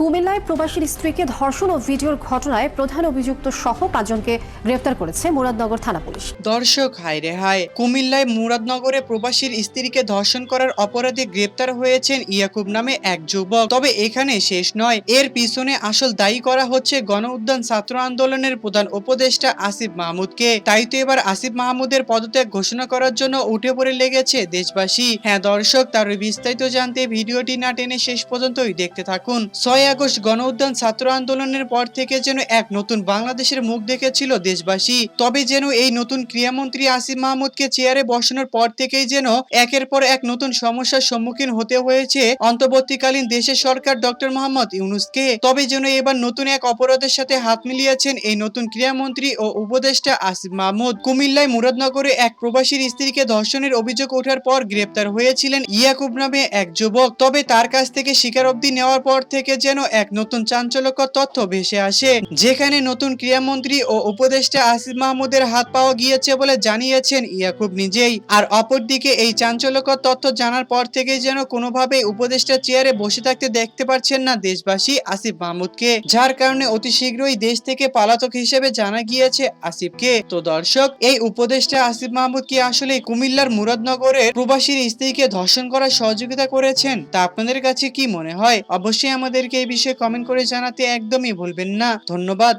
কুমিল্লায় প্রবাসীর স্ত্রীকে ধর্ষণ ও ভিডিওর ঘটনায় প্রধান অভিযুক্ত সহ পাঁচজনকে গ্রেফতার করেছে মুরাদনগর থানা পুলিশ। দর্শক, হায় রে হায়, কুমিল্লায় মুরাদনগরে প্রবাসীর স্ত্রীকে ধর্ষণ করার অপরাধে গ্রেপ্তার হয়েছেন ইয়াকুব নামে এক যুবক। তবে এখানে শেষ নয়, এর পিছনে আসল দায়ী করা হচ্ছে গণ উদ্যান ছাত্র আন্দোলনের প্রধান উপদেষ্টা আসিফ মাহমুদকে। তাই তো এবার আসিফ মাহমুদের পদত্যাগ ঘোষণা করার জন্য উঠে পড়ে লেগেছে দেশবাসী। হ্যাঁ দর্শক, তার বিস্তারিত জানতে ভিডিওটি না টেনে শেষ পর্যন্তই দেখতে থাকুন। ছয় আগস্ট গণ উদ্যান ছাত্র আন্দোলনের পর থেকে যেন এক নতুন বাংলাদেশের মুখ দেখেছিল দেশবাসী। তবে যেন এই নতুন ক্রীড়ামন্ত্রী আসিফ মাহমুদকে চেয়ারে বসানোর পর থেকেই যেন একের পর এক নতুন সমস্যার সম্মুখীন হতে হয়েছে অন্তর্বর্তীকালীন দেশের সরকার ডক্টর মোহাম্মদ ইউনুসকে। তবে যেন এবার নতুন এক অপরাধের সাথে হাত মিলিয়েছেন এই নতুন ক্রীড়ামন্ত্রী ও উপদেষ্টা আসিফ মাহমুদ। কুমিল্লায় মুরাদনগরে এক প্রবাসীর স্ত্রীকে ধর্ষণের অভিযোগ ওঠার পর গ্রেপ্তার হয়েছিলেন ইয়াকুব নামে এক যুবক। তবে তার কাছ থেকে স্বীকারোক্তি নেওয়ার পর থেকে যেন এক নতুন চাঞ্চল্যকর তথ্য ভেসে আসে। যেখানে নতুন ক্রীড়ামন্ত্রী ও উপদেষ্টা আসিফ মাহমুদের হাত পাওয়া গিয়েছে বলে জানিয়েছেন ইয়াকুব নিজেই। আর অপরদিকে এই চাঞ্চল্যকর তথ্য জানার পর থেকেই যেন কোনোভাবে উপদেষ্টা চেয়ারে বসে থাকতে দেখতে পারছেন না দেশবাসী আসিফ মাহমুদকে। যার কারণে অতি শীঘ্রই দেশ থেকে পালাতক হিসেবে জানা গিয়েছে আসিফকে। তো দর্শক, এই উপদেষ্টা আসিফ মাহমুদ কি আসলে কুমিল্লার মুরাদনগরের প্রবাসীর স্ত্রীকে ধর্ষণ করার সহযোগিতা করেছেন তা আপনাদের কাছে কি মনে হয়? অবশ্যই আমাদেরকে এই বিষয়ে কমেন্ট করে জানাতে একদমই ভুলবেন না। ধন্যবাদ।